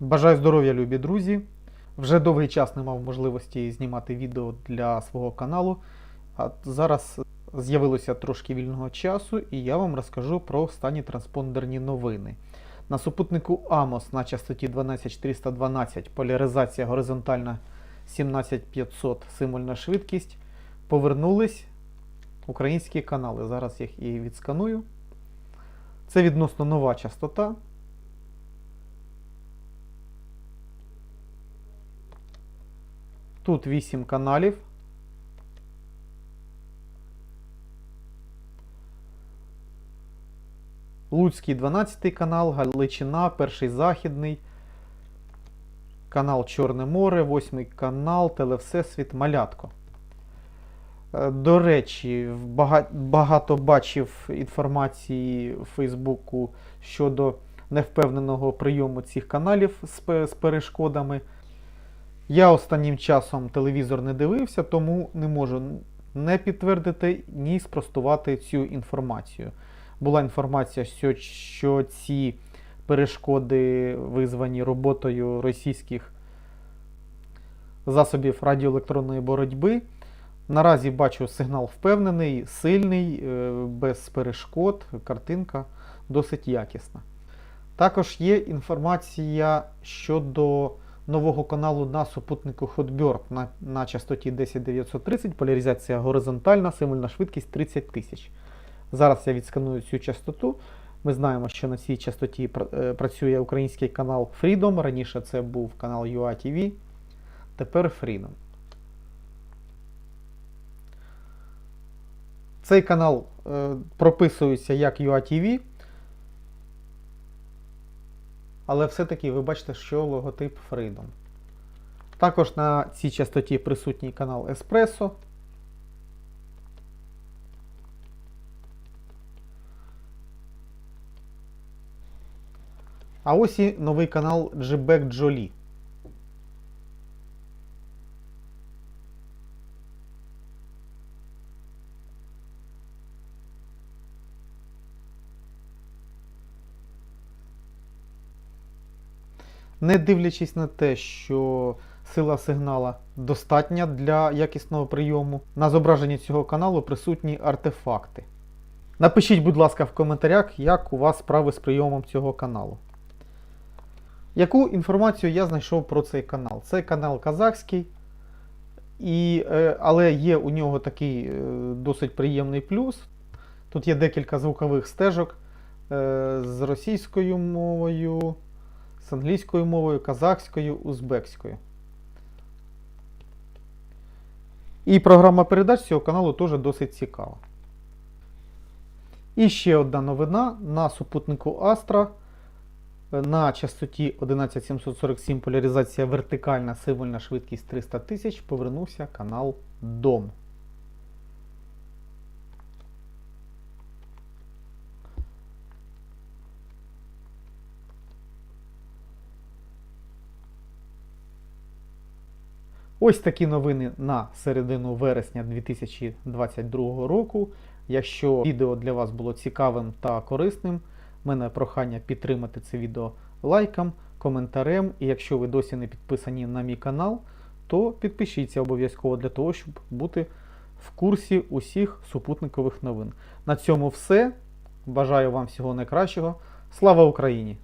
Бажаю здоров'я, любі друзі. Вже довгий час не мав можливості знімати відео для свого каналу. А зараз з'явилося трошки вільного часу, і я вам розкажу про останні транспондерні новини. На супутнику Amos на частоті 12412 поляризація горизонтальна 17500 символьна швидкість. Повернулись українські канали. Зараз їх і відсканую. Це відносно нова частота. Тут 8 каналів. Луцький 12 канал, Галичина, Перший Західний, канал Чорне море, 8 канал, Телевсесвіт, Малятко. Е, До речі, багато бачив інформації в Фейсбуку щодо невпевненого прийому цих каналів з перешкодами. Я останнім часом телевізор не дивився, тому не можу не підтвердити, ні спростувати цю інформацію. Була інформація, що ці перешкоди визвані роботою російських засобів радіоелектронної боротьби. Наразі бачу сигнал впевнений, сильний, е, без перешкод, картинка досить якісна. Також є інформація щодо нового каналу на супутнику Hotbird на, на частоті 10930, поляризація горизонтальна, символьна швидкість 30 тисяч. Зараз я відсканую цю частоту. Ми знаємо, що на цій частоті е, працює український канал Freedom. Раніше це був канал UATV, тепер Freedom. Цей канал е, прописується як UATV, але все-таки ви бачите, що логотип Freedom. Також на цій частоті присутній канал Espresso. А ось і новий канал Джебек Джолі. Не дивлячись на те, що сила сигнала достатня для якісного прийому, на зображенні цього каналу присутні артефакти. Напишіть, будь ласка, в коментарях, як у вас справи з прийомом цього каналу. Яку інформацію я знайшов про цей канал? Це канал казахський, і, е, але є у нього такий е, досить приємний плюс. Тут є декілька звукових стежок е, з російською мовою, з англійською мовою, казахською, узбекською. І програма передач цього каналу теж досить цікава. І ще одна новина на супутнику Astra на частоті 11747 поляризація вертикальна символьна швидкість 300 тисяч повернувся канал Дом. Ось такі новини на середину вересня 2022 року. Якщо відео для вас було цікавим та корисним, мене прохання підтримати це відео лайком, коментарем. І якщо ви досі не підписані на мій канал, то підпишіться обов'язково для того, щоб бути в курсі усіх супутникових новин. На цьому все. Бажаю вам всього найкращого. Слава Україні!